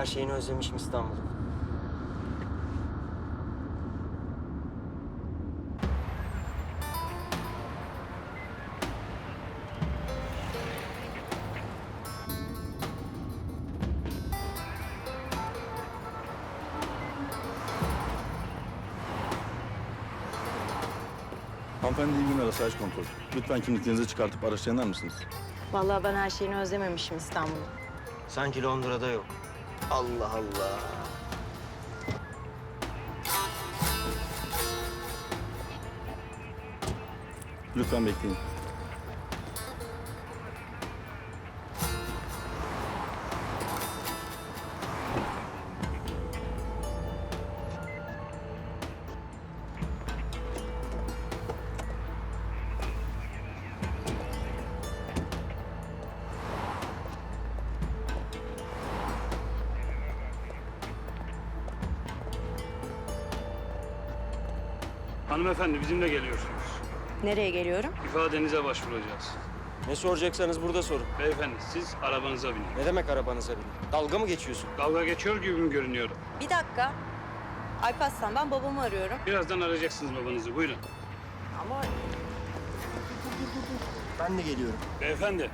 Her şeyini özlemişim İstanbul'u. Hanımefendi iyi günler asayiş kontrol. Lütfen kimliklerinizi çıkartıp araçtan iner misiniz? Vallahi ben her şeyini özlememişim İstanbul'u. Sanki Londra'da yok. Allah Allah. Lütfen bekleyin. Hanımefendi bizimle geliyorsunuz. Nereye geliyorum? İfadenize başvuracağız. Ne soracaksanız burada sorun. Beyefendi siz arabanıza binin. Ne demek arabanıza binin? Dalga mı geçiyorsun? Dalga geçiyor gibi mi görünüyorum? Bir dakika. Alparslan ben babamı arıyorum. Birazdan arayacaksınız babanızı. Buyurun. Ama Ben de geliyorum. Beyefendi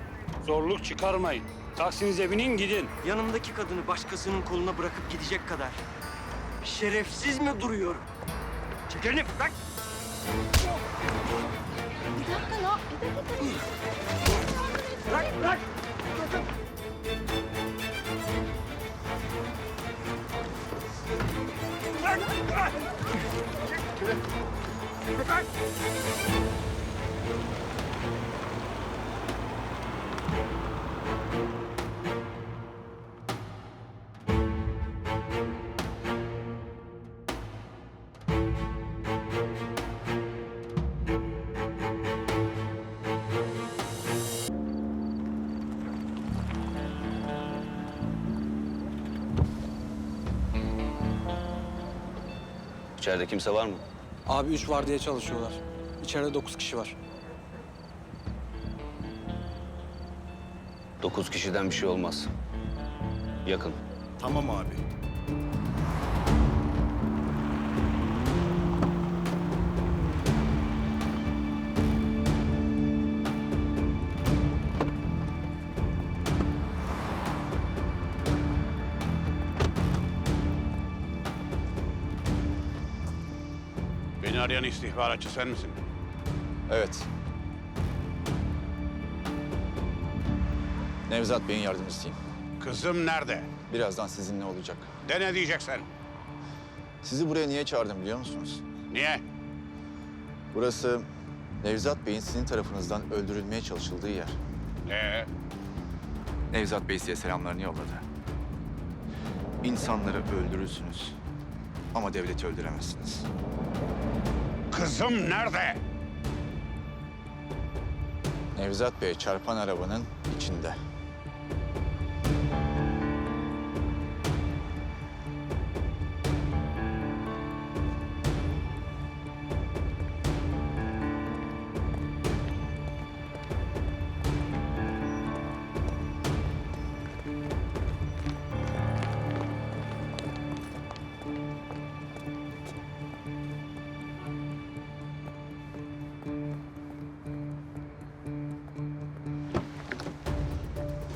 zorluk çıkarmayın. Taksinize binin gidin. Yanımdaki kadını başkasının koluna bırakıp gidecek kadar şerefsiz mi duruyorum? Çek elini bırak. bir dakika ne? Bir dakika. Bırak bırak. Bırak, bırak. Bırak. İçeride kimse var mı? Abi üç var diye çalışıyorlar. İçeride dokuz kişi var. Dokuz kişiden bir şey olmaz. Yakın. Tamam abi. Arayan istihbaratçı sen misin? Evet. Nevzat Bey'in yardımcısıyım. Kızım nerede? Birazdan sizinle olacak. De ne diyeceksen? Sizi buraya niye çağırdım biliyor musunuz? Niye? Burası Nevzat Bey'in sizin tarafınızdan öldürülmeye çalışıldığı yer. Ee, Nevzat Bey size selamlarını yolladı. İnsanları öldürürsünüz ama devleti öldüremezsiniz. Kızım nerede? Nevzat Bey çarpan arabanın içinde.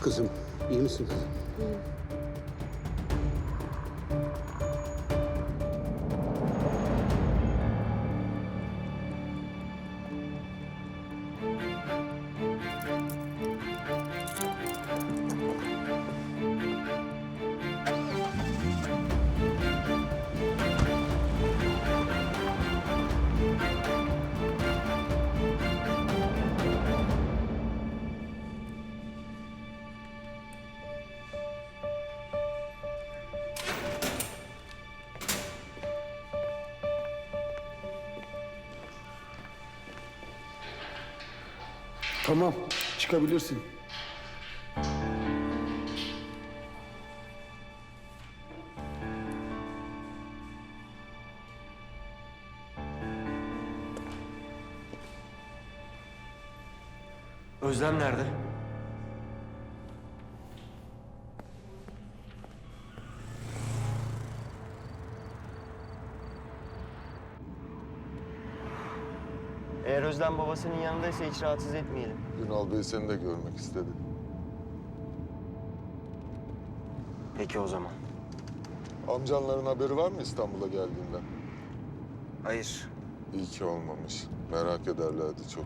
Kızım, iyi misin? Tamam, çıkabilirsin. Özlem nerede? Yüzden babasının yanındaysa hiç rahatsız etmeyelim. Ünal Bey seni de görmek istedi. Peki o zaman. Amcanların haberi var mı İstanbul'a geldiğinden? Hayır. İyi ki olmamış. Merak ederlerdi çok.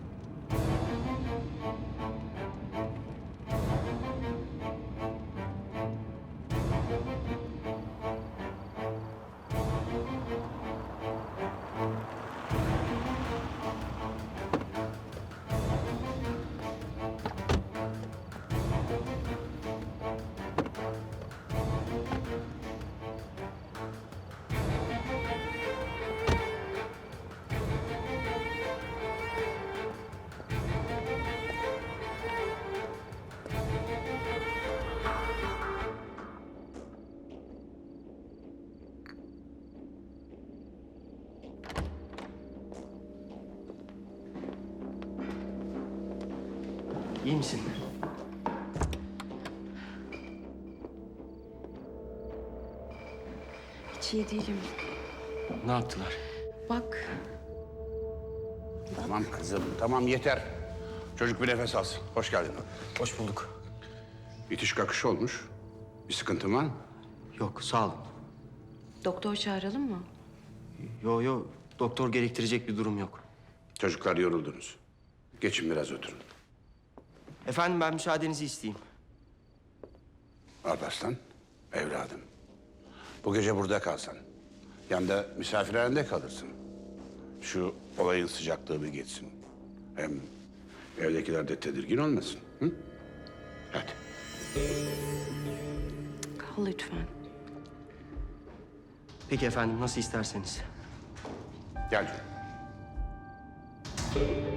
İyi misin? Hiç iyi değilim. Ne yaptılar? Bak, Tamam kızım, tamam yeter. Çocuk bir nefes alsın. Hoş geldin. Hoş bulduk. İtiş kakış olmuş. Bir sıkıntın var mı? Yok sağ olun. doktor çağıralım mı? Yo yo doktor gerektirecek bir durum yok. Çocuklar yoruldunuz. Geçin biraz oturun. Efendim ben müsaadenizi isteyeyim. Alparslan, evladım. Bu gece burada kalsan. Yanında misafirhanede kalırsın. Şu olayın sıcaklığı bir geçsin. Hem evdekiler de tedirgin olmasın. Hı? Hadi. Kal lütfen. Peki efendim nasıl isterseniz. Gel. canım.